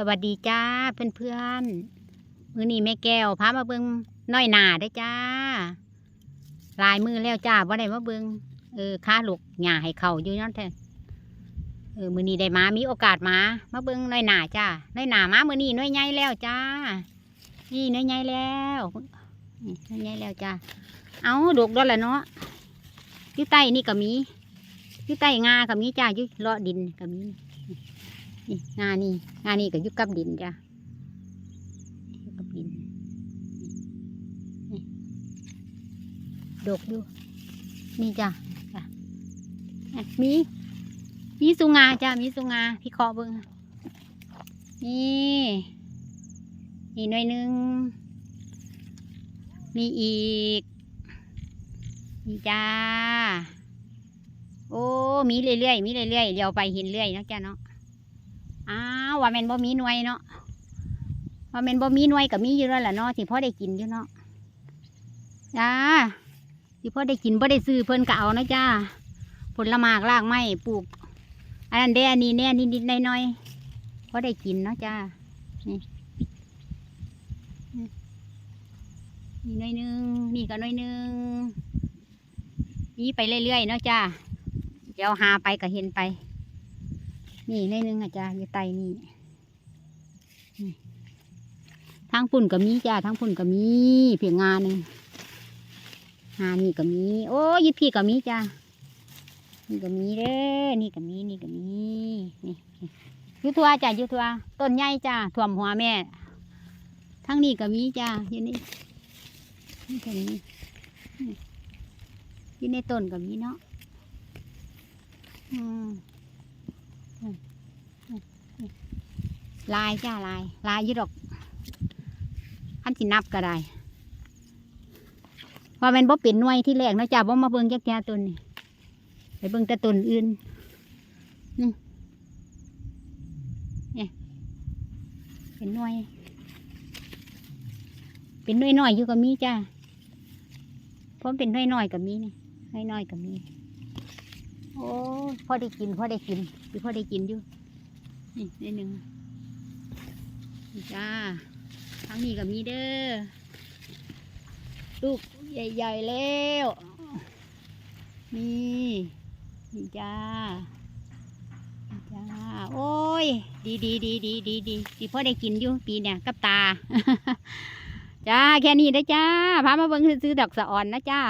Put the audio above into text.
สวัสดีจ้าเพื่อนเพื่อนๆมือนี้แม่แก้วพามาเบิงน้อยหนาได้จ้า ลายมือแล้วจ้าว่าได้มาเบิงเออค้าลูกหญ้าให้เขาอยู่นั่นแท้เออมือนี้ได้มามีโอกาสมามาเบิงน้อยหนาจ้าน้อยหนามามือนี้น้อยใหญ่แล้วจ้า นี่น้อยใหญ่แล้วน้อยใหญ่แล้วจ้าเอาดกดอละเนาะยู่ใต้นี่ก็มียู่ใต้งาก็มีจ้ายู่เลาะดินก็มี นี่งานนี่งานนี่ก็ยุบกับดินจ้ะยู่กับดินนี่ดกอยู่นี่จ้ะจ้ะมีมีสุงาจ้ะมีสุงาพี่เคาะเบิ้งนี่นี่หน่อยนึงมีอีกนี่จ้าโอ้ มีเรื่อยๆ มีเรื่อยๆ เดี๋ยวไปเหินเรื่อยเนาะจ้ะเนาะ อ้าวว่าแม่นบ่มีหน่วยเนาะว่าแม่นบ่มีหน่วยก็มีอยู่แล้วล่ะเนาะที่พ่อได้กินอยู่เนาะจ้าที่พ่อได้กินพ่ได้ซื้อเพิ่นก็เอานะจ้าผลหมากรากไม้ปลูกอันนั้นได้อันนี้แน่นิดๆหน่อยๆพ่อได้กินเนาะจ้านี่นี่น่อยหนึงนี่ก็น่อยหนึงนี่ไปเรื่อยๆเนาะจ้าเดี๋ยวหาไปก็เห็นไป นี่ในนึงอาจารย์อยู่ไตนี่นี่ทางปุ่นก็มีจ้าทางปุ่นก็มีเพียงงานหนึ่งงานนี่ก็มี โอ้ยดพี่ก็มีจ้านี่ก็มีเด้อนี่ก็มีนี่ก็มีนี่ยุทัวจ้ายุทัวต้นใหญ่จ้าท่วมหัวแม่ทั้งนี้ก็มีจ้าอยู่นี่นี่ก็มีนี่อยู่ในต้นก็มีเนาะอืม ลายจ้าลายลายอยุดอกขั้นสินับก็ได้ว่าแมันบ่เป็นหน่วยที่แรกนะจ้าบ่มาเบิ่งจักแก่ต้นนี่ไปเบิ่งแต่ต้นอื่นนี่เนี่ยเป็นหน่วย เป็นหน่วยน้อยอยู่ก็มีจ้าเพราะเป็นหน่วยน้อยก็มีนี่หน่วยน้อยก็มีโอ้ยพอได้กินพอได้กินคือพอได้กินอยู่ นี่ได้หนึ่งจ้าทางนี้ก็มีเด้อลูกใหญ่ๆแล้วนี่นี่จ้าจ้า โอ้ย ดีดีดีดีดีดีดีพ่อได้กินอยู่ปีเนี่ยกับตา จ้า แค่นี้นะจ้า พามาเบิ่งซื้อดอกสะอ่อนนะจ้า